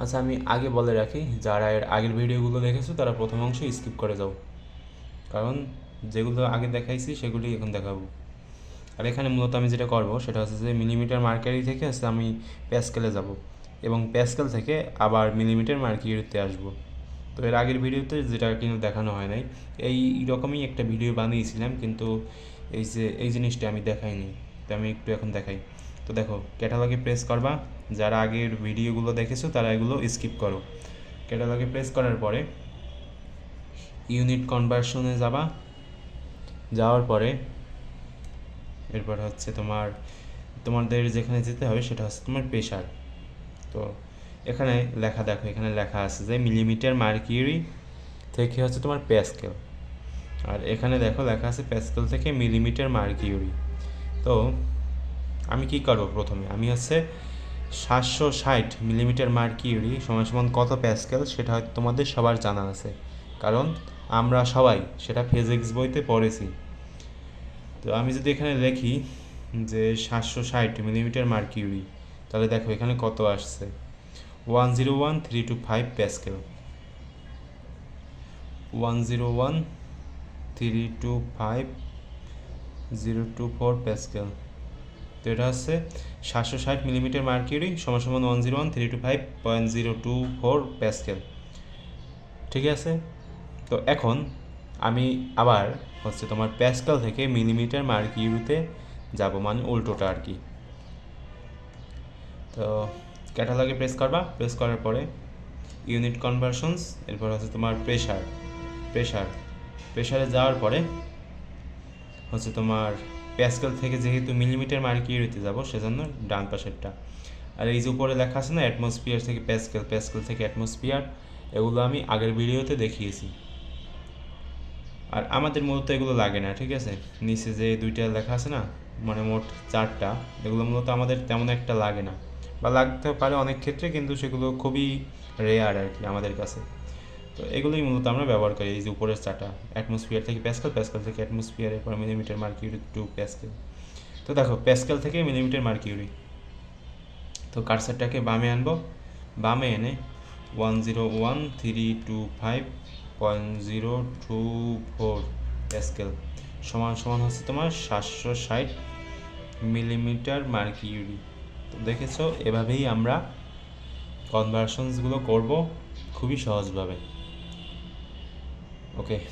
আচ্ছা আমি আগে বলে রাখি, যারা এর আগের ভিডিওগুলো দেখেছ, তারা প্রথম অংশ স্কিপ করে যাও। কারণ যেগুলো আগে দেখাইছি, সেগুলি এখন দেখাবো। আর এখানে মূলত আমি যেটা করব, সেটা হচ্ছে যে মিলিমিটার মার্কারি থেকে হচ্ছে আমি প্যাসকেলে যাব এবং প্যাসকেল থেকে আবার মিলিমিটার মার্কিউরিতে আসব। তো এর আগের ভিডিওতে যেটা কিন্তু দেখানো হয় নাই, এই রকমই একটা ভিডিও বানিয়েছিলাম, কিন্তু এই যে, এই জিনিসটা আমি দেখাইনি। তো আমি একটু এখন দেখাই। তো দেখো ক্যাটালগে প্রেস করবা। যারা আগের ভিডিওগুলো দেখেছ, তারা এগুলো স্কিপ করো। ক্যাটালগে প্রেস করার পরে ইউনিট কনভার্সনে যাবা। যাওয়ার পরে এরপর হচ্ছে তোমার, তোমাদের যেখানে যেতে হবে, সেটা হচ্ছে তোমার প্রেশার তো এখানে লেখা দেখো, এখানে লেখা আছে যে মিলিমিটার মার্কিউরি থেকে হচ্ছে তোমার প্যাসকেল আর এখানে দেখো লেখা আছে প্যাসকেল থেকে মিলিমিটার মার্কিউরি তো আমি কি করব প্রথমে? আমি হচ্ছে সাতশো ষাট মিলিমিটার মার্কিউরি সমান সমান কত প্যাসকেল সেটা হয়তো তোমাদের সবার জানা আছে। কারণ আমরা সবাই সেটা ফিজিক্স বইতে পড়েছি। তো আমি যদি এখানে লিখি যে সাতশো ষাট মিলিমিটার মার্কিউরি তাহলে দেখো এখানে কত আসছে? One zero one three two five pascal. One zero one three two five zero two four pascal. তো এটা হচ্ছে সাতশো ষাট মিলিমিটার মার্কিউরি, সমান সমান one zero one three two five point zero two four pascal ঠিক আছে? তো এখন আমি আবার হচ্ছে তোমার প্যাসকেল থেকে মিলিমিটার মার্কিউরিতে যাব মানে উল্টোটা আর কি। তো ক্যাটালগে প্রেস করবা প্রেস করার পরে ইউনিট কনভার্সনস এরপর হচ্ছে তোমার প্রেশার প্রেশার প্রেশারে যাওয়ার পরে হচ্ছে তোমার প্যাসকেল থেকে যেহেতু মিলিমিটার মার্কিউরিতে যাব, সেজন্য ডান পাশেরটা। আর এই যে উপরে লেখা আছে না অ্যাটমসফিয়ার থেকে প্যাসকেল প্যাসকেল থেকে অ্যাটমসফিয়ার এগুলো আমি আগের ভিডিওতে দেখিয়েছি। আর আমাদের মূলত এগুলো লাগে না, ঠিক আছে? নিচে যে দুইটা লেখা আছে না মানে মোট চারটা, এগুলো মূলত আমাদের তেমন একটা লাগে না। বা লাগতে পারে অনেক ক্ষেত্রে, কিন্তু সেগুলো খুবই রেয়ার আর কি আমাদের কাছে। তো এগুলোই মূলত আমরা ব্যবহার করি, এই যে উপরের চাটা অ্যাটমসফিয়ার থেকে প্যাসকেল প্যাসকেল থেকে অ্যাটমসফিয়ার এরপর মিলিমিটার মার্কিউরি টু প্যাসকেল তো দেখো প্যাসকেল থেকে মিলিমিটার মার্কিউরি তো কারসারটাকে বামে আনব, বামে এনে one zero one three two five point zero two four pascal সমান সমান হচ্ছে তোমার সাতশো ষাট মিলিমিটার মার্কিউরি তো দেখেছ, এভাবেই আমরা কনভার্সনসগুলো করব খুবই সহজভাবে। Okay.